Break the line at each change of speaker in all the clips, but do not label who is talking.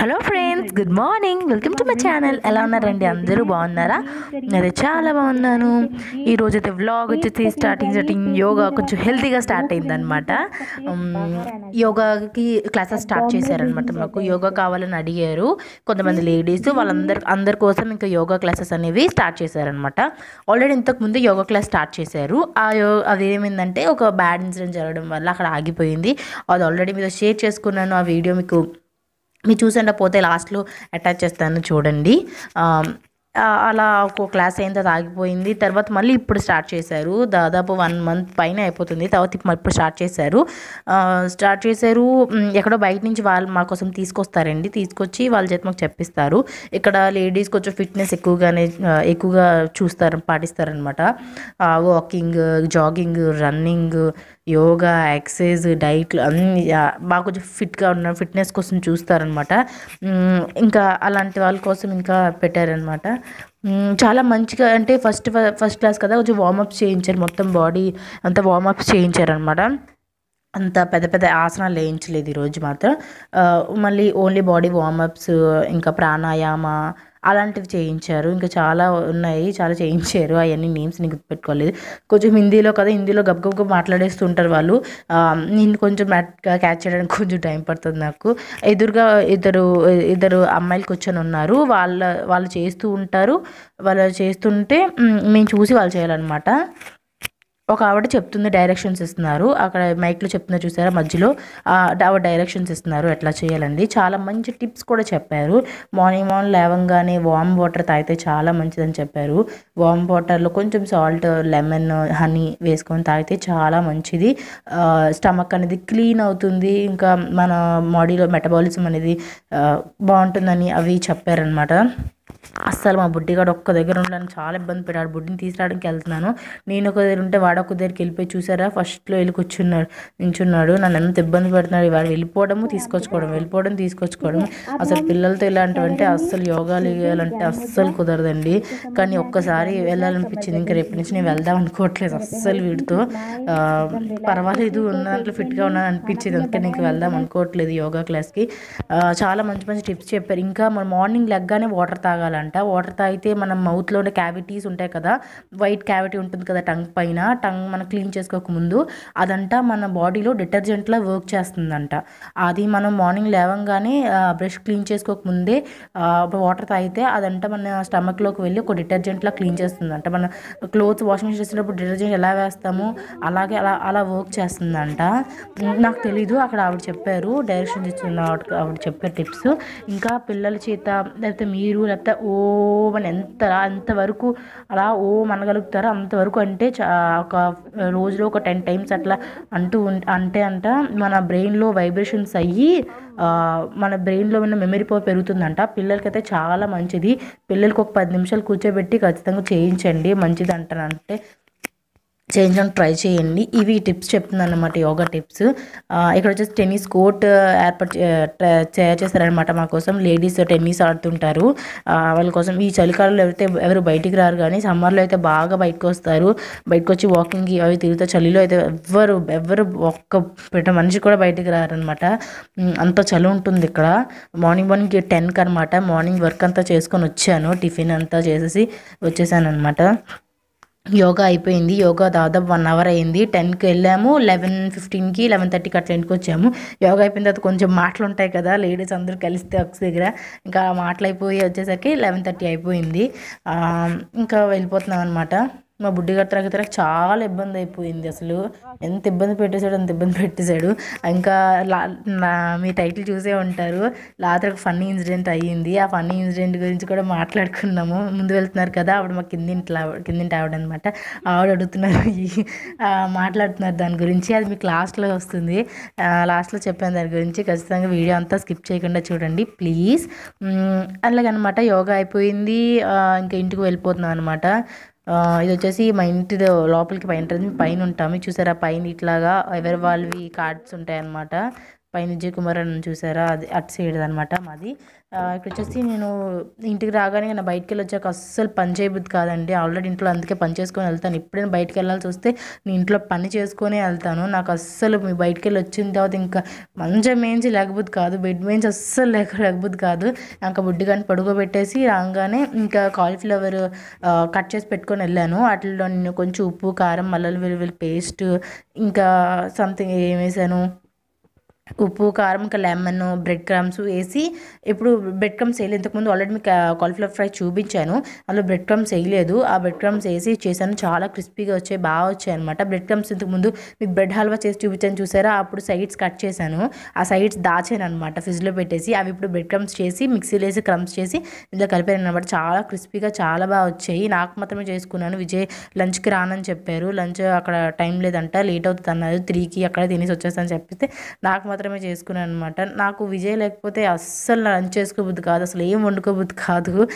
Hello friends good morning welcome to my channel ఎలా ఉన్నారండి? అందరూ బాగున్నారా? నేను చాలా బాగున్నాను. ఈ రోజు అయితే వ్లాగ్ వచ్చేసి స్టార్టింగ్ స్టార్టింగ్ యోగా కొంచెం హెల్తీగా స్టార్ట్ అయిందనమాట యోగాకి క్లాసెస్ స్టార్ట్ చేశారనమాట మాకు. యోగా కావాలని అడిగారు. కొంతమంది లేడీస్ వాళ్ళందరి అందరి కోసం ఇంకా యోగా క్లాసెస్ అనేవి స్టార్ట్ చేశారనమాట ఆల్రెడీ ఇంతకు ముందు యోగా క్లాస్ స్టార్ట్ చేశారు. ఆ యో అది ఏమైందంటే ఒక బ్యాడ్ ఇన్సిడెంట్ జరగడం వల్ల అక్కడ ఆగిపోయింది. అది ఆల్రెడీ మీద షేర్ చేసుకున్నాను. ఆ వీడియో మీకు మీరు చూసండి పోతే లాస్ట్లో అటాచ్ చేస్తాను చూడండి. అలా ఒక క్లాస్ అయిన తర్వాత ఆగిపోయింది. తర్వాత మళ్ళీ ఇప్పుడు స్టార్ట్ చేశారు. దాదాపు వన్ మంత్ పైన అయిపోతుంది. తర్వాత ఇప్పుడు స్టార్ట్ చేశారు. స్టార్ట్ చేశారు ఎక్కడో బయట నుంచి వాళ్ళు మా కోసం తీసుకొస్తారండి. తీసుకొచ్చి వాళ్ళ చేతి మాకు చెప్పిస్తారు. ఇక్కడ లేడీస్ కొంచెం ఫిట్నెస్ ఎక్కువగానే ఎక్కువగా చూస్తారు పాటిస్తారనమాట walking jogging running yoga exercise డైట్లు అన్ని బాగా కొంచెం ఫిట్గా ఉన్న ఫిట్నెస్ కోసం చూస్తారనమాట. ఇంకా అలాంటి వాళ్ళ కోసం ఇంకా పెట్టారనమాట. చాలా మంచిగా అంటే ఫస్ట్ ఫస్ట్ క్లాస్ కదా కొంచెం వార్మప్ చేయించారు మొత్తం బాడీ అంతా వార్మప్స్ చేయించారనమాట. అంత పెద్ద పెద్ద ఆసనాలు వేయించలేదు ఈరోజు మాత్రం. మళ్ళీ ఓన్లీ బాడీ వార్మప్స్ ఇంకా ప్రాణాయామ అలాంటివి చేయించారు. ఇంకా చాలా ఉన్నాయి. చాలా చేయించారు. అవన్నీ నేమ్స్ నీకు గుర్తుపెట్టుకోలేదు. కొంచెం హిందీలో కదా హిందీలో గబగబ మాట్లాడేస్తుంటారు వాళ్ళు. నేను కొంచెం క్యాచ్ చేయడానికి కొంచెం టైం పడుతుంది నాకు. ఎదురుగా ఇద్దరు ఇద్దరు అమ్మాయిలు కూర్చొని ఉన్నారు. వాళ్ళ వాళ్ళు చేస్తూ ఉంటారు. వాళ్ళు చేస్తుంటే మేము చూసి వాళ్ళు చేయాలన్నమాట. ఒక ఆవిడ చెప్తుంది డైరెక్షన్స్ ఇస్తున్నారు. అక్కడ మైక్లో చెప్తున్నారు చూసారా మధ్యలో? ఆవిడ డైరెక్షన్స్ ఇస్తున్నారు ఎట్లా చేయాలండి. చాలా మంచి టిప్స్ కూడా చెప్పారు. మార్నింగ్ మార్నింగ్ లేవంగానే వామ్ వాటర్ తాగితే చాలా మంచిదని చెప్పారు. వామ్ వాటర్లో కొంచెం సాల్ట్ లెమన్ హనీ వేసుకొని తాగితే చాలా మంచిది. స్టమక్ అనేది క్లీన్ అవుతుంది. ఇంకా మన బాడీలో మెటబాలిజం అనేది బాగుంటుందని అవి చెప్పారనమాట అస్సలు మా బుడ్డిగాడు ఒక్క దగ్గర ఉండడానికి చాలా ఇబ్బంది పెట్టాడు బుడ్డిని తీసుకురావడానికి వెళ్తున్నాను. నేను ఒక దగ్గర ఉంటే వాడు ఒక దగ్గరికి వెళ్ళిపోయి చూసారా? ఫస్ట్లో వెళ్ళి కూర్చున్నాడు నించున్నాడు. నన్ను ఎంత ఇబ్బంది పెడుతున్నాడు వాడు వెళ్ళిపోవడము తీసుకొచ్చుకోవడం వెళ్ళిపోవడం తీసుకొచ్చుకోవడం అసలు పిల్లలతో ఇలాంటివంటే అస్సలు యోగాలు వేయాలంటే అస్సలు కుదరదండి. కానీ ఒక్కసారి వెళ్ళాలనిపించింది. ఇంకా రేపు నుంచి నేను వెళ్దాం అనుకోవట్లేదు అస్సలు వీడితో. పర్వాలేదు. ఉన్న దాంట్లో ఫిట్గా ఉన్నాను అనిపించింది అందుకని ఇంకా వెళ్దాం అనుకోవట్లేదు యోగా క్లాస్కి. చాలా మంచి మంచి టిప్స్ చెప్పారు. ఇంకా మన మార్నింగ్ లెగ్గానే వాటర్ తాగాలి. తాగాలంట వాటర్ తాగితే మన మౌత్లోనే క్యావిటీస్ ఉంటాయి కదా వైట్ క్యావిటీ ఉంటుంది కదా టంగ్ పైన టంగ్ మనం క్లీన్ చేసుకోక ముందు అదంట మన బాడీలో డిటర్జెంట్లా వర్క్ చేస్తుందంట. అది మనం మార్నింగ్ లేవంగానే బ్రష్ క్లీన్ చేసుకోక ముందే వాటర్ తాగితే అదంట మన స్టమక్లోకి వెళ్ళి ఒక డిటర్జెంట్లా క్లీన్ చేస్తుందంట. మన క్లోత్స్ వాషింగ్ మిషన్ చేసినప్పుడు డిటర్జెంట్ ఎలా వేస్తామో అలాగే అలా అలా వర్క్ చేస్తుందంట. నాకు తెలీదు అక్కడ ఆవిడ చెప్పారు డైరెక్షన్ ఇచ్చిన ఆవిడ ఆవిడ చెప్పారు టిప్స్. ఇంకా పిల్లల చేత లేకపోతే మీరు లేకపోతే ఓ అని ఎంత అంతవరకు అలా ఓం అనగలుగుతారో అంతవరకు అంటే చా- ఒక రోజులో ఒక టెన్ టైమ్స్ అట్లా అంటూ అంటే అంట మన బ్రెయిన్లో వైబ్రేషన్స్ అయ్యి మన బ్రెయిన్లో ఉన్న మెమరీ పవర్ పెరుగుతుందంట. పిల్లలకైతే చాలా మంచిది. పిల్లలకు ఒక పది నిమిషాలు కూర్చోబెట్టి ఖచ్చితంగా చేయించండి. మంచిది అంటారంటే చేయించడం చేయించడానికి ట్రై చేయండి. ఇవి టిప్స్ చెప్తున్నాను అనమాట యోగా టిప్స్. ఇక్కడ వచ్చేసి టెన్నిస్ కోర్ట్ ఏర్పాటు చే- తయారు చేస్తారనమాట మా కోసం. లేడీస్ టెన్నిస్ ఆడుతుంటారు. వాళ్ళ కోసం ఈ చలికాలంలో అయితే ఎవరు బయటికి రారు కానీ సమ్మర్లో అయితే బాగా బయటకు వస్తారు బయటకు వచ్చి వాకింగ్ అవి తిరుగుతా చలిలో అయితే ఎవ్వరు ఎవ్వరు ఒక్క పెట్ట మనిషి కూడా బయటికి రారనమాట అంత చలి ఉంటుంది ఇక్కడ. మార్నింగ్ మార్నింగ్ టెన్కి అనమాట మార్నింగ్ వర్క్ అంతా చేసుకొని వచ్చాను. టిఫిన్ అంతా చేసేసి వచ్చేసాను అనమాట యోగా అయిపోయింది. యోగా దాదాపు వన్ అవర్ అయింది. టెన్కి వెళ్ళాము. లెవెన్ ఫిఫ్టీన్కి లెవెన్ థర్టీకి అట్లా ఇంటికి వచ్చాము. యోగా అయిపోయిన తర్వాత కొంచెం మాటలు ఉంటాయి కదా లేడీస్ అందరూ కలిస్తే ఒక దగ్గర. ఇంకా మాటలు అయిపోయి వచ్చేసరికి లెవెన్ థర్టీ అయిపోయింది. ఇంకా వెళ్ళిపోతున్నాం అనమాట మా బుడ్డి గారి తరగతి చాలా ఇబ్బంది అయిపోయింది అసలు. ఎంత ఇబ్బంది పెట్టేశాడు అంత ఇబ్బంది పెట్టేశాడు. ఇంకా లా నా మీ టైటిల్ చూసే ఉంటారు. లాతరకు ఫన్నీ ఇన్సిడెంట్ అయ్యింది. ఆ ఫన్నీ ఇన్సిడెంట్ గురించి కూడా మాట్లాడుకున్నాము. ముందు వెళ్తున్నారు కదా ఆవిడ మా కిందింటి కిందింటి ఆవిడ అనమాట ఆవిడ అడుగుతున్నారు మాట్లాడుతున్నారు దాని గురించి. అది మీకు లాస్ట్లో వస్తుంది. లాస్ట్లో చెప్పాను దాని గురించి. ఖచ్చితంగా వీడియో అంతా స్కిప్ చేయకుండా చూడండి ప్లీజ్. అలాగనమాట యోగా అయిపోయింది. ఇంకా ఇంటికి వెళ్ళిపోతున్నాం అనమాట ఇది వచ్చేసి మా ఇంటి ద- లోపలికి పైన పైన ఉంటాము. చూసారా? పైన ఇట్లాగా ఎవరి వాళ్ళవి కార్డ్స్ ఉంటాయన్నమాట. పైన విజయ్ చూసారా? అది అటు సైడ్ అనమాట మాది. ఇక్కడ వచ్చేసి నేను ఇంటికి రాగానే నా బయటికి వెళ్ళి వచ్చాక అస్సలు పని చేయబుద్ది కాదండి. ఆల్రెడీ ఇంట్లో అందుకే పని చేసుకొని వెళ్తాను. ఎప్పుడైనా బయటికి వెళ్ళాల్సి వస్తే నేను ఇంట్లో పని చేసుకొని వెళ్తాను. నాకు అస్సలు మీ బయటికి వెళ్ళి వచ్చిన తర్వాత ఇంకా మంచం మేంచి లేకపోతే కాదు బెడ్ మేంచి అస్సలు లేక లేకపోతే కాదు. ఇంకా బుడ్డి కానీ పడుకోబెట్టేసి రాగానే ఇంకా కాలీఫ్లవర్ కట్ చేసి పెట్టుకొని వెళ్ళాను. వాటిలో నేను కొంచెం ఉప్పు కారం మల్లలు వెల్లుల్లి పేస్ట్ ఇంకా సంథింగ్ ఏం వేసాను? ఉప్పు కారం ఇంకా లెమన్ బ్రెడ్ క్రమ్స్ వేసి ఇప్పుడు బ్రెడ్ క్రమ్స్ వేయలేదు. ఇంతకుముందు ఆల్రెడీ మీకు కాలీఫ్లవర్ ఫ్రై చూపించాను. అందులో బ్రెడ్ క్రమ్స్ వేయలేదు. ఆ బ్రెడ్ క్రమ్స్ వేసి చేశాను. చాలా క్రిస్పీగా వచ్చాయి. బాగా వచ్చాయి అనమాట బ్రెడ్ క్రమ్స్ ఇంతకుముందు మీకు బ్రెడ్ హల్వా చేసి చూపించాను చూసారా? అప్పుడు సైడ్స్ కట్ చేశాను. ఆ సైడ్స్ దాచాను అనమాట ఫ్రిడ్జ్లో పెట్టేసి అవి ఇప్పుడు బ్రెడ్ క్రమ్స్ చేసి మిక్సీలో వేసి క్రమ్స్ చేసి ఇందులో కలిపాను అనమాట చాలా క్రిస్పీగా చాలా బాగా వచ్చాయి. నాకు మాత్రమే చేసుకున్నాను. విజయ్ లంచ్కి రానని చెప్పారు. లంచ్ అక్కడ టైం లేదంట. లేట్ అవుతుంది అన్నారు. త్రీకి అక్కడ తినేసి వచ్చేస్తాను చెప్పితే నాకు మాత్రమే చేసుకున్నాను అనమాట నాకు విజయ్ లేకపోతే అస్సలు లంచ్ చేసుకోబుద్ది కాదు అసలు ఏం వండుకోబుద్ది కాదు.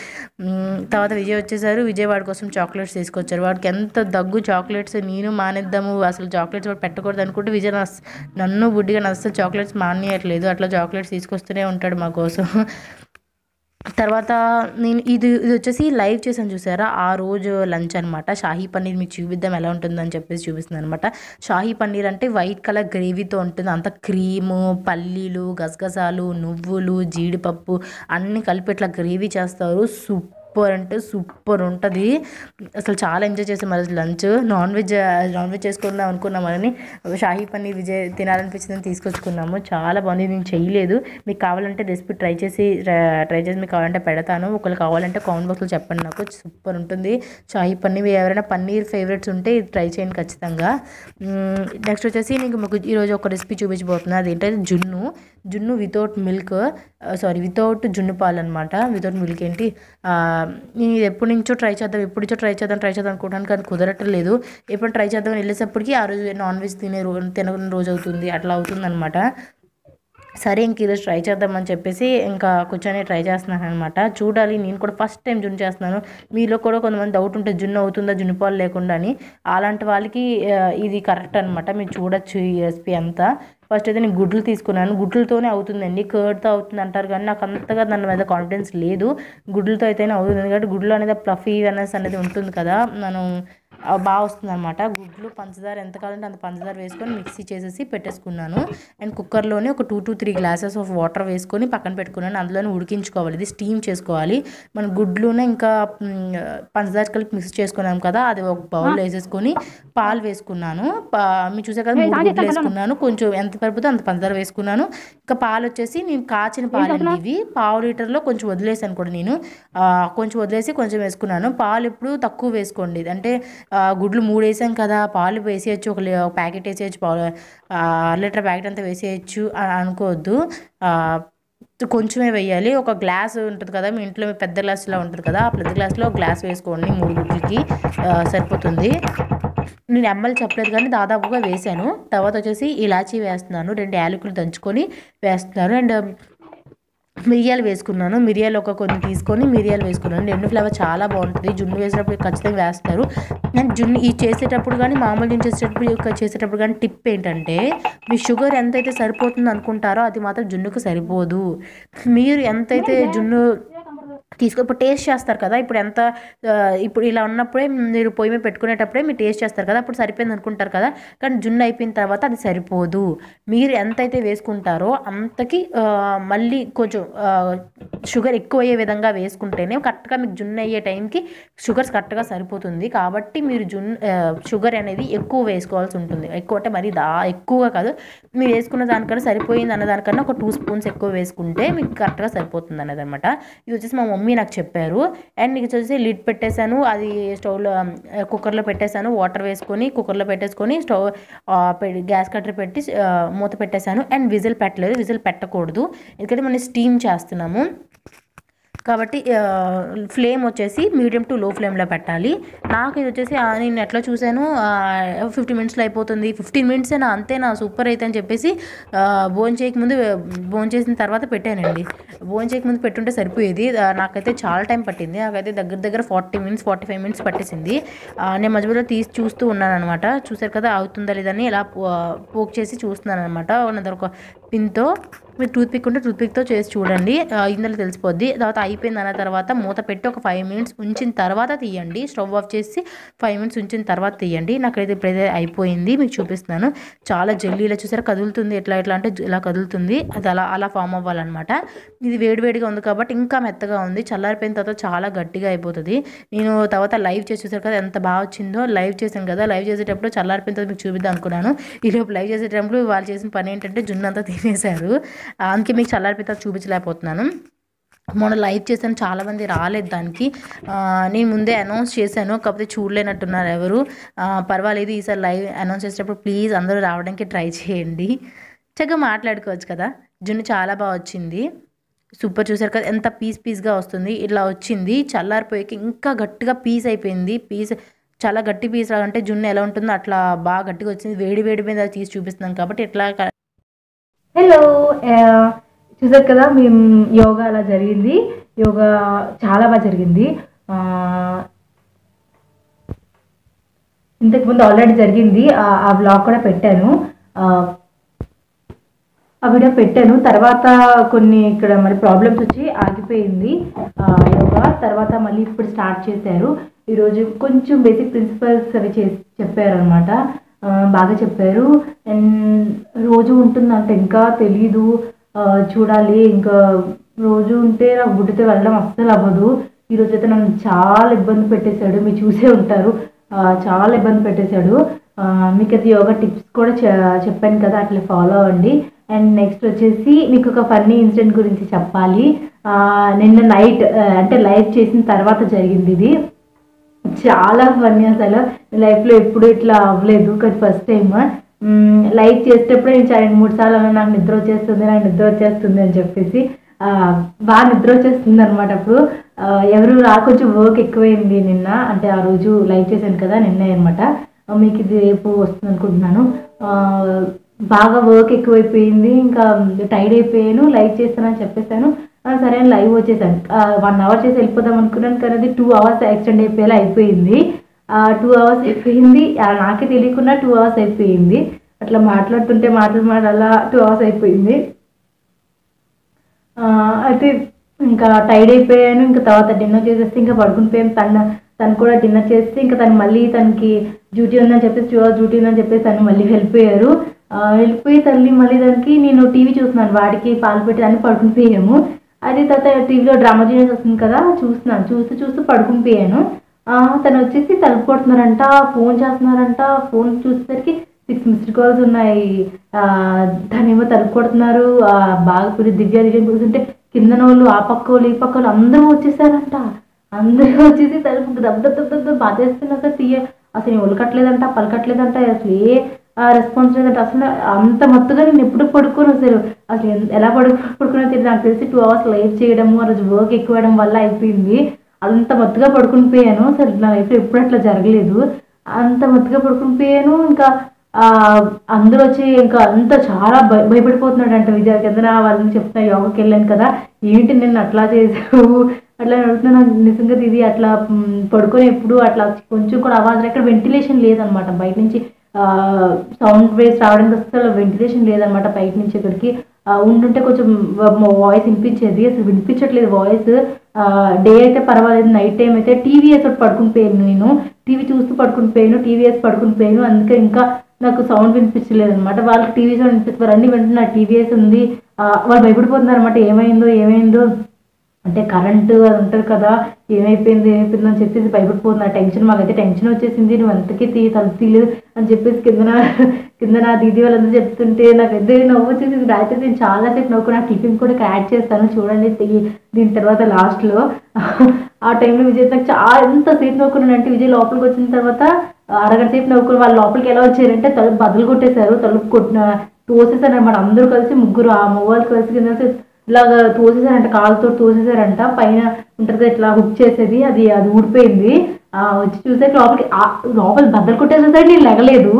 తర్వాత విజయ్ వచ్చేసారు. విజయ్ వాడి కోసం చాక్లెట్స్ తీసుకొచ్చారు. వాడికి ఎంత దగ్గు చాక్లెట్స్ నేను మానేద్దాము అసలు చాక్లెట్స్ వాడు పెట్టకూడదు అనుకుంటే విజయ్ నస్- నన్ను బుడ్డిగా అస్సలు చాక్లెట్స్ మానేయట్లేదు. అట్లా చాక్లెట్స్ తీసుకొస్తూనే ఉంటాడు మా కోసం. తర్వాత నేను ఇది ఇది వచ్చేసి లైవ్ చేశాను చూసారా? ఆ రోజు లంచ్ అనమాట షాహీ పన్నీర్ మీకు చూపిద్దాం ఎలా ఉంటుందని చెప్పేసి చూపిస్తుంది అనమాట షాహీ పన్నీర్ అంటే వైట్ కలర్ గ్రేవీతో ఉంటుంది. అంత క్రీము పల్లీలు గసగసాలు నువ్వులు జీడిపప్పు అన్నీ కలిపి ఇట్లా గ్రేవీ చేస్తారు. సూప్ సూపర్ అంటే సూపర్ ఉంటుంది. అసలు చాలా ఎంజాయ్ చేసాం మరి lunch. Non veg non veg చేసుకుందాం అనుకున్నామని షాహీ పన్నీర్ విజయ్ తినాలనిపించిందని తీసుకొచ్చుకున్నాము. చాలా బాగుంది నేను చేయలేదు. మీకు కావాలంటే రెసిపీ ట్రై చేసి ట్రై చేసి మీకు కావాలంటే పెడతాను. ఒకళ్ళు కావాలంటే కామెంట్ బాక్స్లో చెప్పండి నాకు. సూపర్ ఉంటుంది. షాహీ పన్నీర్ ఎవరైనా పన్నీర్ ఫేవరెట్స్ ఉంటే ఇది ట్రై చేయండి ఖచ్చితంగా. నెక్స్ట్ వచ్చేసి నీకు మీకు ఈరోజు ఒక రెసిపీ చూపించబోతున్నా. అదేంటంటే జున్ను. జున్ను వితౌట్ మిల్క్ సారీ వితౌట్ జున్ను పాలు అనమాట వితౌట్ మిల్క్ ఏంటి? నేను ఇది ఎప్పటి నుంచో ట్రై చేద్దాం ఎప్పటి నుంచో ట్రై చేద్దాం ట్రై చేద్దాం అనుకుంటాను కానీ కుదరట్లేదు ఎప్పుడు ట్రై చేద్దాం అని వెళ్ళేసప్పటికి ఆ రోజు నాన్ వెజ్ తినే రోజు తినని రోజు అవుతుంది. అట్లా అవుతుంది అనమాట సరే ఇంక ఈరోజు ట్రై చేద్దామని చెప్పేసి ఇంకా కూర్చొని ట్రై చేస్తున్నాను అనమాట చూడాలి నేను కూడా ఫస్ట్ టైం జున్ను చేస్తున్నాను. మీలో కూడా కొంతమంది డౌట్ ఉంటే జున్ను అవుతుందా జున్ను పాలు లేకుండా అని. అలాంటి వాళ్ళకి ఇది కరెక్ట్ అనమాట మీరు చూడొచ్చు ఈ రెసిపీ అంతా. ఫస్ట్ అయితే నేను గుడ్లు తీసుకున్నాను. గుడ్లతోనే అవుతుందండి. కర్డ్తో అవుతుంది అంటారు కానీ నాకు అంతగా దాని మీద కాన్ఫిడెన్స్ లేదు. గుడ్లతో అయితేనే అవుతుంది. ఎందుకంటే గుడ్లు అనేది ప్లఫీ అనేసి అనేది ఉంటుంది కదా. మనం బాగా వస్తుంది అనమాట గుడ్లు పంచదార ఎంత కావాలంటే అంత పంచదార వేసుకొని మిక్సీ చేసేసి పెట్టేసుకున్నాను. అండ్ కుక్కర్లోనే ఒక two to three glasses of water వేసుకొని పక్కన పెట్టుకున్నాను. అందులోనే ఉడికించుకోవాలి. ఇది స్టీమ్ చేసుకోవాలి. మన గుడ్లునే ఇంకా పంచదార కలిపి మిక్స్ చేసుకున్నాం కదా అది ఒక బౌల్ వేసేసుకొని పాలు వేసుకున్నాను. మీరు చూసే కదా మూడు గుడ్లు వేసుకున్నాను. కొంచెం ఎంత పడిపోతే అంత పంచదార వేసుకున్నాను. ఇంకా పాలు వచ్చేసి నేను కాచిన పాలు ఇవి. పావు లీటర్లో కొంచెం వదిలేసాను కూడా నేను. కొంచెం వదిలేసి కొంచెం వేసుకున్నాను. పాలు ఇప్పుడు తక్కువ వేసుకోండి. అంటే గుడ్లు మూడు వేసాం కదా పాలు వేసేయచ్చు ఒక ఒక ప్యాకెట్ వేసేయచ్చు పాలు అర లీటర్ ప్యాకెట్ అంతా వేసేయచ్చు అని అనుకోవద్దు. కొంచెమే వేయాలి. ఒక గ్లాస్ ఉంటుంది కదా మీ ఇంట్లో మీ పెద్ద గ్లాసులో ఉంటుంది కదా ఆ పెద్ద గ్లాస్లో గ్లాస్ వేసుకోండి మూడు గుడ్లకి సరిపోతుంది. నేను ఎమ్మలు చెప్పలేదు కానీ దాదాపుగా వేసాను తర్వాత వచ్చేసి ఇలాచీ వేస్తున్నాను రెండు యాలకులు దంచుకొని వేస్తున్నాను. అండ్ మిరియాలు వేసుకున్నాను. మిరియాలు ఒక కొన్ని తీసుకొని మిరియాలు వేసుకున్నాను. ఎండు ఫ్లేవర్ చాలా బాగుంటుంది. జున్ను వేసేటప్పుడు ఖచ్చితంగా వేస్తారు. అండ్ జున్ను ఈ చేసేటప్పుడు కానీ మామూలు జున్ను చేసేటప్పుడు చేసేటప్పుడు కానీ టిప్ ఏంటంటే మీ షుగర్ ఎంతైతే సరిపోతుంది అనుకుంటారో అది మాత్రం జున్నుకు సరిపోదు. మీరు ఎంతైతే జున్ను తీసుకు ఇప్పుడు టేస్ట్ చేస్తారు కదా ఇప్పుడు ఎంత ఇప్పుడు ఇలా ఉన్నప్పుడే మీరు పొయ్యి మీద పెట్టుకునేటప్పుడే మీరు టేస్ట్ చేస్తారు కదా అప్పుడు సరిపోయింది అనుకుంటారు కదా కానీ జున్ను అయిపోయిన తర్వాత అది సరిపోదు. మీరు ఎంతైతే వేసుకుంటారో అంతకి మళ్ళీ కొంచెం షుగర్ ఎక్కువ అయ్యే విధంగా వేసుకుంటేనే కరెక్ట్గా మీకు జున్ను అయ్యే టైంకి షుగర్స్ కరెక్ట్గా సరిపోతుంది. కాబట్టి మీరు జున్ షుగర్ అనేది ఎక్కువ వేసుకోవాల్సి ఉంటుంది. ఎక్కువ అంటే మరి దా ఎక్కువగా కాదు. మీరు వేసుకున్న దానికన్నా సరిపోయింది అన్న దానికన్నా ఒక టూ స్పూన్స్ ఎక్కువ వేసుకుంటే మీకు కరెక్ట్గా సరిపోతుంది అనేది అనమాట ఇది వచ్చేసి మా మమ్మీ నాకు చెప్పారు. అండ్ నీకు వచ్చేసి లిడ్ పెట్టేశాను. అది స్టవ్లో కుక్కర్లో పెట్టేశాను. వాటర్ వేసుకొని కుక్కర్లో పెట్టేసుకొని స్టవ్ పె- గ్యాస్ కట్టర్ పెట్టి మూత పెట్టేశాను. అండ్ విజిల్ పెట్టలేదు. విజిల్ పెట్టకూడదు. ఎందుకంటే మనం స్టీమ్ చేస్తున్నాము. కాబట్టి ఫ్లేమ్ వచ్చేసి మీడియం టు లో ఫ్లేమ్లో పెట్టాలి. నాకు ఇది వచ్చేసి నేను ఎట్లా చూశాను ఫిఫ్టీ మినిట్స్లో అయిపోతుంది. ఫిఫ్టీన్ మినిట్సేనా అంతేనా సూపర్ అయితే అని చెప్పేసి భోజనం ముందు భోజనం చేసిన తర్వాత పెట్టానండి. భోజనం ముందు పెట్టుంటే సరిపోయేది. నాకైతే చాలా టైం పట్టింది. నాకైతే దగ్గర దగ్గర forty minutes forty five minutes పట్టేసింది. నేను మధ్యలో తీసి చూస్తూ ఉన్నాను అనమాట చూసారు కదా అవుతుందా లేదని ఇలా పో- పోక్ చేసి చూస్తున్నాను అనమాట ఒక
పిన్తో మీరు టూత్పిక్ ఉంటే టూత్పిక్తో చేసి చూడండి. ఇందులో తెలిసిపోద్ది. తర్వాత అయిపోయింది అన్న తర్వాత మూత పెట్టి ఒక ఫైవ్ మినిట్స్ ఉంచిన తర్వాత తీయండి. స్టవ్ ఆఫ్ చేసి ఫైవ్ మినిట్స్ ఉంచిన తర్వాత తీయండి. నాకైతే ఇప్పుడైతే అయిపోయింది. మీకు చూపిస్తున్నాను. చాలా జల్లీ ఇలా చూసారా? కదులుతుంది. ఎట్లా ఎట్లా అంటే ఇలా కదులుతుంది. అది అలా అలా ఫామ్ అవ్వాలన్నమాట. ఇది వేడివేడిగా ఉంది కాబట్టి ఇంకా మెత్తగా ఉంది. చల్లారిపోయిన తర్వాత చాలా గట్టిగా అయిపోతుంది. నేను తర్వాత లైవ్ చేసి చూసారు కదా ఎంత బాగా వచ్చిందో. లైవ్ చేశాను కదా. లైవ్ చేసేటప్పుడు చల్లారిపోయిన తర్వాత మీకు చూపిద్దాం అనుకున్నాను. ఈ లైవ్ చేసేటప్పుడు వాళ్ళు చేసిన పని ఏంటంటే జున్ను అంతా తినేశారు అందుకే మీకు చల్లారిపోతే చూపించలేకపోతున్నాను. మొన్న లైవ్ చేశాను చాలామంది రాలేదు దానికి. నేను ముందే అనౌన్స్ చేశాను కాకపోతే చూడలేనట్టున్నారు ఎవరు. పర్వాలేదు ఈసారి లైవ్ అనౌన్స్ చేసేటప్పుడు ప్లీజ్ అందరూ రావడానికి ట్రై చేయండి. చక్కగా మాట్లాడుకోవచ్చు కదా. జున్ను చాలా బాగా వచ్చింది. సూపర్ చూసారు కదా ఎంత పీస్ పీస్గా వస్తుంది. ఇట్లా వచ్చింది చల్లారిపోయాక ఇంకా గట్టిగా పీస్ అయిపోయింది. పీస్ చాలా గట్టి పీస్ అంటే జున్ను ఎలా ఉంటుందో అట్లా బాగా గట్టిగా వచ్చింది. వేడి వేడి మీద తీసి చూపిస్తున్నాం కాబట్టి ఇట్లా
హలో uh, చూసారు కదా మేము యోగా అలా జరిగింది. యోగా చాలా బాగా జరిగింది. ఆ, ఇంతకుముందు ఆల్రెడీ జరిగింది. ఆ- బ్లాగ్ కూడా పెట్టాను. ఆ, వీడియో పెట్టాను. తర్వాత కొన్ని ఇక్కడ మరి ప్రాబ్లమ్స్ వచ్చి ఆగిపోయింది. యోగా. తర్వాత మళ్ళీ ఇప్పుడు స్టార్ట్ చేశారు. ఈరోజు కొంచెం బేసిక్ ప్రిన్సిపల్స్ అవి చేసి చెప్పారనమాట బాగా చెప్పారు. అండ్ రోజు ఉంటుందంట ఇంకా తెలీదు. చూడాలి ఇంకా రోజు ఉంటే నాకు గుడ్డితే వెళ్ళడం అస్సలు అవ్వదు. ఈరోజు అయితే నన్ను చాలా ఇబ్బంది పెట్టేశాడు. మీరు చూసే ఉంటారు. చాలా ఇబ్బంది పెట్టేశాడు. మీకు అయితే యోగా టిప్స్ కూడా చెప్పాను కదా అట్లా ఫాలో అవ్వండి. అండ్ నెక్స్ట్ వచ్చేసి మీకు ఒక ఫన్నీ ఇన్సిడెంట్ గురించి చెప్పాలి. ఆ, నిన్న నైట్ అంటే లైవ్ చేసిన తర్వాత జరిగింది ఇది. చాలా ఫన్నీ అసలు. లైఫ్లో ఎప్పుడు ఇట్లా అవ్వలేదు కానీ ఫస్ట్ టైం లైక్ చేసేటప్పుడు నేను రెండు మూడు సార్లు అన్నా నాకు నిద్ర వచ్చేస్తుంది నాకు నిద్ర వచ్చేస్తుంది అని చెప్పేసి. బాగా నిద్ర వచ్చేస్తుంది అనమాట అప్పుడు. ఎవరు రా కొంచెం వర్క్ ఎక్కువైంది నిన్న. అంటే ఆ రోజు లైక్ చేశాను కదా నిన్నే అనమాట మీకు ఇది రేపు వస్తుంది అనుకుంటున్నాను. ఆ, బాగా వర్క్ ఎక్కువైపోయింది ఇంకా టైర్డ్ అయిపోయాను లైక్ చేస్తానని చెప్పేసాను. సరే అని లైవ్ వచ్చేసాను. వన్ అవర్ చేసి వెళ్ళిపోదాం అనుకున్నాను కానీ అది టూ అవర్స్ ఎక్స్టెండ్ అయిపోయేలా అయిపోయింది. టూ అవర్స్ అయిపోయింది. నాకే తెలియకుండా టూ అవర్స్ అయిపోయింది. అట్లా మాట్లాడుతుంటే మాటలు అలా టూ అవర్స్ అయిపోయింది. అయితే ఇంకా టైర్డ్ అయిపోయాను. ఇంకా తర్వాత డిన్నర్ చేసేస్తే ఇంకా పడుకుని పోయాను. తను తను కూడా డిన్నర్ చేస్తే ఇంకా తను మళ్ళీ తనకి డ్యూటీ ఉందని చెప్పేసి టూ అవర్స్ డ్యూటీ ఉందని చెప్పేసి తను మళ్ళీ వెళ్ళిపోయారు. వెళ్ళిపోయి తల్లి మళ్ళీ దానికి నేను టీవీ చూస్తున్నాను. వాడికి పాలు పెట్టి అని పడుకుని పోయాము. అది తర్వాత టీవీలో డ్రామా జీనియస్ వస్తుంది కదా చూస్తున్నాను. చూస్తూ చూస్తూ పడుకుని పోయాను ఆ, తను వచ్చేసి తలుపు కొడుతున్నారంట ఫోన్ చేస్తున్నారంట ఫోన్ చూసేసరికి సిక్స్ మిస్డ్ కాల్స్ ఉన్నాయి. ఆ, తనేమో తలుపు కొడుతున్నారు. ఆ, బాగా పురి దివ్య దివ్య కూర్చుంటే కింద వాళ్ళు ఆ పక్క వాళ్ళు ఈ పక్క వాళ్ళు అందరూ వచ్చేసారంట. అందరూ వచ్చేసి తలుపు దబ్ దబ్ దబ్ బాధేస్తున్నా సార్ తీయ అసలు ఒలకట్లేదంట పలకట్లేదంట అసలు ఏ రెస్పాన్స్ లేదంటే అసలు అంత మత్తుగా నేను ఎప్పుడు పడుకోను అసలు. అసలు ఎలా పడుకు పడుకున్నా తెలియదు నాకు తెలిసి టూ అవర్స్ లైవ్ చేయడము ఆ రోజు వర్క్ ఎక్కువడం వల్ల అయిపోయింది. అంత మత్తుగా పడుకుని పోయాను. అసలు నా లైఫ్లో ఎప్పుడు అట్లా జరగలేదు. అంత మత్తుగా పడుకుని పోయాను. ఇంకా ఆ, అందరూ వచ్చి ఇంకా అంత చాలా భయ భయపడిపోతున్నాడు అంట విజయ కింద వాళ్ళని చెప్తున్నా యోగకి వెళ్ళాను కదా. ఏంటి నేను అట్లా చేసావు? అట్లా అడుగుతున్నా నిజంగా ఇది అట్లా పడుకొని ఎప్పుడు అట్లా కొంచెం కూడా అవాజ్ ఎక్కడ వెంటిలేషన్ లేదనమాట బయట నుంచి సౌండ్ వేవ్స్ రావడానికి అసలు వెంటిలేషన్ లేదనమాట బయట నుంచి ఇక్కడికి. ఆ, ఉంటుంటే కొంచెం వాయిస్ వినిపించేది. అసలు వినిపించట్లేదు వాయిస్ డే అయితే పర్వాలేదు నైట్ టైం అయితే టీవీ వేసి పడుకుని పోయాను నేను. టీవీ చూస్తూ పడుకుని పోయాను టీవీ వేసి పడుకుని పోయాను. అందుకే ఇంకా నాకు సౌండ్ వినిపించలేదు అనమాట వాళ్ళకి టీవీ సౌండ్ వినిపిస్తారు అన్ని వెంటనే నా టీవీ వేసి ఉంది. వాళ్ళు భయపడిపోతున్నారు అనమాట ఏమైందో ఏమైందో? అంటే కరెంటు అది ఉంటుంది కదా ఏమైపోయింది ఏమైపోయింది అని చెప్పేసి భయపడిపోతుంది. ఆ టెన్షన్ మాకైతే టెన్షన్ వచ్చేసింది. నువ్వు ఎంతకీ తీ తలుపు తీయలేదు అని చెప్పేసి కిందన కిందన దీది వాళ్ళందరూ చెప్తుంటే నాకు ఇద్దరు నవ్వు వచ్చేసింది. రాత్రి నేను చాలాసేపు నవ్వుకుని ఆ టిఫిన్ కూడా యాడ్ చేస్తాను. చూడండి దీని తర్వాత లాస్ట్లో. ఆ టైంలో విజయ్ నాకు చాలా ఎంతసేపు నవ్వుకున్నాను అంటే విజయ్ లోపలికి వచ్చిన తర్వాత అరగంట సేపు నవ్వుకుని వాళ్ళు లోపలికి ఎలా వచ్చారంటే తలుపు బదులు కొట్టేశారు. తలుపు కొట్టిన తోసేసారు అనమాట అందరూ కలిసి ముగ్గురు ఆ మొగవాళ్ళు కలిసి కింద ఇలాగా తోసేసారంట కాలుతో తోసేసారంట పైన ఉంటుంది కదా ఇట్లా హుక్ చేసేది అది అది ఊడిపోయింది. వచ్చి చూసే లోపలికి ఆ, లోపల బద్దలు కొట్టేసేసరికి నేను లెగలేదు.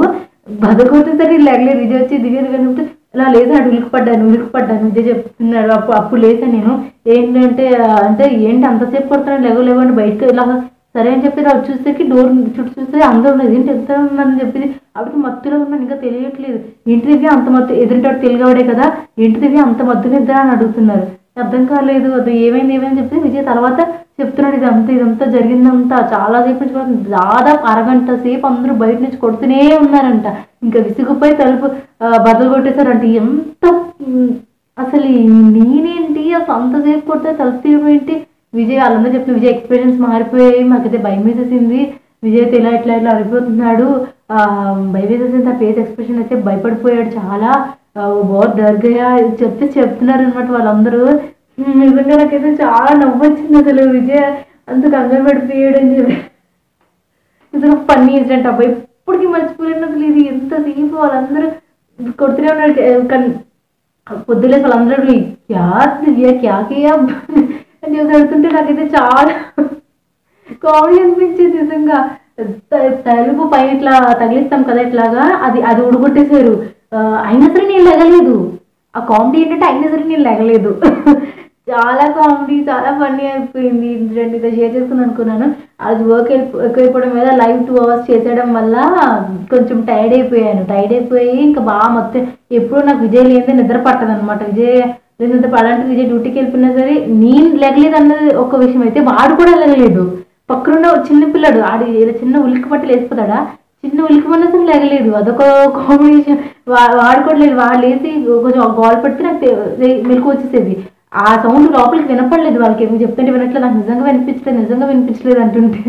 బద్దలు కొట్టేసరికి నేను లెగలేదు. ఇది వచ్చి దివ్య ఉంటే ఇలా లేసాడు ఉలికి పడ్డాను ఉలికి పడ్డాను విజయ్ చెప్తున్నాడు అప్పుడు అప్పుడు లేసాను నేను. ఏంటంటే అంటే ఏంటి అంతసేపు కొడుతున్నాను లేవు లేవు అని బయటకు ఇలా సరే అని చెప్పి అది చూసేకి డోర్ చుట్టూ చూస్తే అందరూ ఉన్నది ఏంటి ఎంత ఉందని చెప్పింది? అప్పటికి మత్తులో ఉన్నాను ఇంకా తెలియట్లేదు. ఇంటి దగ్గర అంత మత్తు ఎదురింటాడు తెలుగువాడే కదా ఇంటి దగ్గర అంత మత్తు నిద్ర అని అడుగుతున్నారు. అర్థం కాలేదు అది ఏమైంది ఏమైంది చెప్పి విజయ్ తర్వాత చెప్తున్నాడు ఇదంతా ఇదంతా జరిగిందంతా. చాలా సేపు నుంచి దాదాపు అరగంట సేపు అందరూ బయట నుంచి కొడుతూనే ఉన్నారంట. ఇంకా విసుగుపై తలుపు బదులు కొట్టేశారంట. ఎంత అసలు నేనేంటి? అసలు అంతసేపు కొడితే తలుపు తీయడం ఏంటి? విజయ్ వాళ్ళందరూ చెప్తున్న విజయ్ ఎక్స్పీరియన్స్ మారిపోయాయి మాకైతే భయం వేసేసింది. విజయ్ ఇలా ఇట్లా ఇట్లా అడిగిపోతున్నాడు ఆ, భయం వేసేసింది ఆ ఫేస్ ఎక్స్ప్రెషన్ అయితే భయపడిపోయాడు చాలా. బోర్ డర్గయా చెప్తే చెప్తున్నారు అనమాట వాళ్ళందరూ నిజంగా నాకైతే చాలా నవ్వు వచ్చింది అసలు విజయ్. అంత కంగారు పడిపోయాడు అని చెప్పి. నిజంగా ఫన్నీ ఇన్సిడెంట్ అబ్బాయి ఇప్పటికీ మర్చిపోలేను అసలు ఇది. ఎంత సేపు వాళ్ళందరూ కొడుతూనే ఉన్నాడు కానీ పొద్దులే వాళ్ళందరూ క్యా దివ్య న్యూస్ కియా అడుగుతుంటే నాకైతే చాలా కామెడీ అనిపించేది నిజంగా. తలుపు పైన ఇట్లా తగిలిస్తాం కదా ఇట్లాగా అది అది ఉడగొట్టేశారు. అయినా సరే నేను లెగలేదు. ఆ కామెడీ ఏంటంటే అయినా సరే నేను లెగలేదు. చాలా కామెడీ చాలా ఫన్నీ అయిపోయింది. ఇన్సిడెంట్ ఇదో షేర్ చేసుకుని అనుకున్నాను. అది వర్క్ ఎక్కువైపోవడం మీద లైవ్ టూ అవర్స్ చేసేయడం వల్ల కొంచెం టైర్డ్ అయిపోయాను. టైర్డ్ అయిపోయి ఇంకా బాగా మొత్తం ఎప్పుడు నాకు విజయ్ లేనిదే నిద్ర పట్టదనమాట విజయ్ లేదంటే పలాంటి విజయ్ డ్యూటీకి వెళ్ళిపోయినా సరే నేను లెగలేదు అన్నది ఒక విషయం అయితే వాడు కూడా లెగలేడు. పక్కనున్న చిన్న పిల్లడు ఆడి చిన్న ఉలిక్కి పట్టి లేచిపోతాడా చిన్న ఉలికి మొన్న అసలు లెగలేదు అదొక కాంబినేషన్ వాడు కూడా లేదు వాడు లేచి కొంచెం గోల్ పడితే నాకు మెలకు వచ్చేసేది. ఆ సౌండ్ లోపలికి వినపడలేదు వాళ్ళకి. ఏమి చెప్తుంటే వినట్లేదు. నాకు నిజంగా వినిపించలేదు నిజంగా వినిపించలేదు అంటుంటే.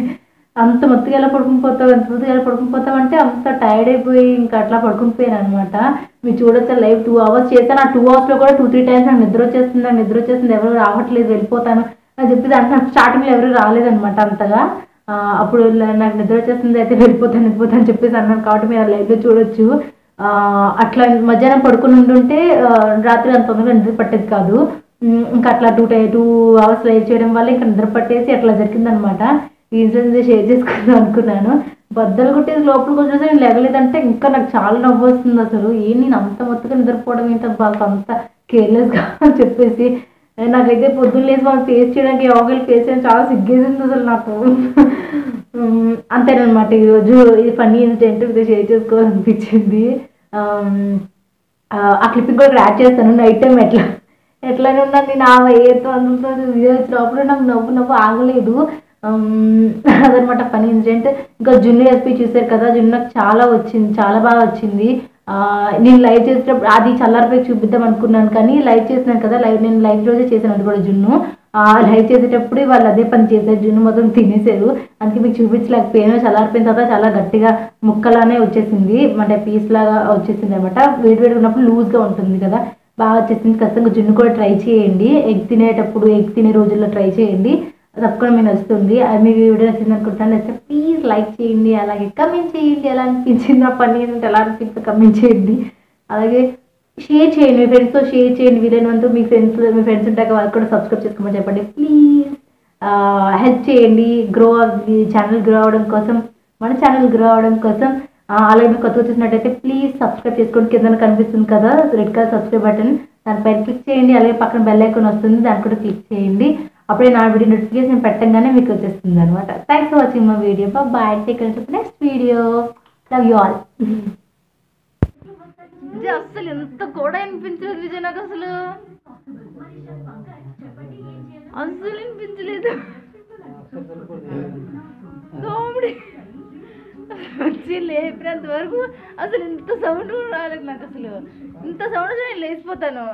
అంత మొత్తుగా ఎలా పడుకుని పోతావు? ఎంత మొత్తుగా ఎలా పడుకుని పోతావు? అంటే అంత టైర్డ్ అయిపోయి ఇంకా అట్లా పడుకుని పోయాను అనమాట మీరు చూడొచ్చు లైవ్ టూ అవర్స్ చేశాను. ఆ టూ అవర్స్లో కూడా టూ త్రీ టైమ్స్ నాకు నిద్ర వచ్చేస్తుంది. నాకు నిద్ర వచ్చేస్తుంది. ఎవరు రావట్లేదు. వెళ్ళిపోతాను అని చెప్పి అంటే నాకు స్టార్టింగ్లో ఎవరు రాలేదనమాట అంతగా. అప్పుడు నాకు నిద్ర వచ్చేస్తుంది. అయితే వెళ్ళిపోతాను వెళ్ళిపోతాను అని చెప్పేసి అన్నాను కాబట్టి మీరు లైవ్లో చూడొచ్చు. అట్లా మధ్యాహ్నం పడుకుని ఉంటుంటే రాత్రి అంత తొందరగా నిద్ర పట్టేది కాదు. ఇంకా అట్లా two to two hours live చేయడం వల్ల ఇంకా నిద్ర పట్టేసి అట్లా జరిగిందనమాట ఈ షేర్ చేసుకుందాం అనుకున్నాను. బద్దలు కొట్టేసి లోపలికి వచ్చేసి నేను లేగలేదంటే ఇంకా నాకు చాలా నవ్వు వస్తుంది అసలు. ఏం నేను అంత మొత్తగా నిద్రపోవడం ఏంటి? బాగా అంత కేర్లెస్గా అని చెప్పేసి నాకైతే పొద్దున్న లేసి వాళ్ళు ఫేస్ చేయడానికి యోగాలు ఫేస్ చేయడం చాలా సిగ్గేసింది అసలు నాకు. అంతేనమాట ఈరోజు ఈ ఫన్నీ ఇన్సిడెంట్ ఇది షేర్ చేసుకోవాలనిపించింది. ఆ, ఆ క్లిప్పింగ్ కూడా యాడ్ చేస్తాను. నైట్ టైం ఎట్లా ఎట్లానే ఉన్నాను నేను ఆ ఏతో అందుతో వీడియో వచ్చినప్పుడు నాకు నవ్వు నవ్వు ఆగలేదు. అదనమాట ఫనీ ఇన్సిడెంట్. ఇంకా జున్ను ఎస్పీ చూసారు కదా జున్ను నాకు చాలా వచ్చింది చాలా బాగా వచ్చింది. నేను లైవ్ చేసేటప్పుడు అది చల్లారిపోయి చూపిద్దాం అనుకున్నాను కానీ లైవ్ చేసినాను కదా లైవ్ నేను లైవ్ రోజే చేశాను అది కూడా జున్ను. ఆ, లైవ్ చేసేటప్పుడు వాళ్ళు అదే పని చేశారు జున్ను మొత్తం తినేసారు అందుకే మీకు చూపించలేకపోయాను చల్లారిపోయిన తర్వాత చాలా గట్టిగా ముక్కలానే వచ్చేసింది అంటే పీస్ లాగా వచ్చేసింది అనమాట. వేడి వేడి ఉన్నప్పుడు లూజ్గా ఉంటుంది కదా బాగా వచ్చేసింది. ఖచ్చితంగా జున్ను కూడా ట్రై చేయండి. ఎగ్ తినేటప్పుడు ఎగ్ తినే రోజుల్లో ట్రై చేయండి. తప్పకుండా మీకు నచ్చుతుంది. అది మీకు వీడియో నచ్చింది అనుకుంటాను నచ్చితే ప్లీజ్ లైక్ చేయండి. అలాగే కమెంట్ చేయండి. ఎలా అనిపించింది? నా పని ఏంటంటే ఎలా అనిపించిందో? కమెంట్ చేయండి. అలాగే షేర్ చేయండి. మీ ఫ్రెండ్స్తో షేర్ చేయండి. వీలైనంత మీ ఫ్రెండ్స్ మీ ఫ్రెండ్స్ ఉంటాక వాళ్ళకి కూడా సబ్స్క్రైబ్ చేసుకోమని చెప్పండి. ప్లీజ్ హెల్ప్ చేయండి. గ్రో ఛానల్ గ్రో అవడం కోసం మన ఛానల్ గ్రో అవడం కోసం అలాగే మీరు కొత్త చూసినట్టయితే ప్లీజ్ సబ్స్క్రైబ్ చేసుకోండి. కింద కనిపిస్తుంది కదా రెడ్ కలర్ సబ్స్క్రైబ్ బటన్ దానిపైన క్లిక్ చేయండి. అలాగే పక్కన బెల్ ఐకాన్ వస్తుంది. దాన్ని కూడా క్లిక్ చేయండి. అప్పుడే నా వీడియో నోటిఫికేషన్ పెట్టంగానే మీకు వచ్చేస్తుంది అనమాట thanks for watching my video bye take next video love you all అసలు ఎంత కూడా అనిపించలేదు విజయ్ నాకు అసలు. అసలు అనిపించలేదు. కామెడీ. వచ్చి లేపినంత వరకు అసలు ఇంత సౌండ్ కూడా రాలేదు నాకు అసలు. ఇంత సౌండ్ నేను లేచిపోతాను.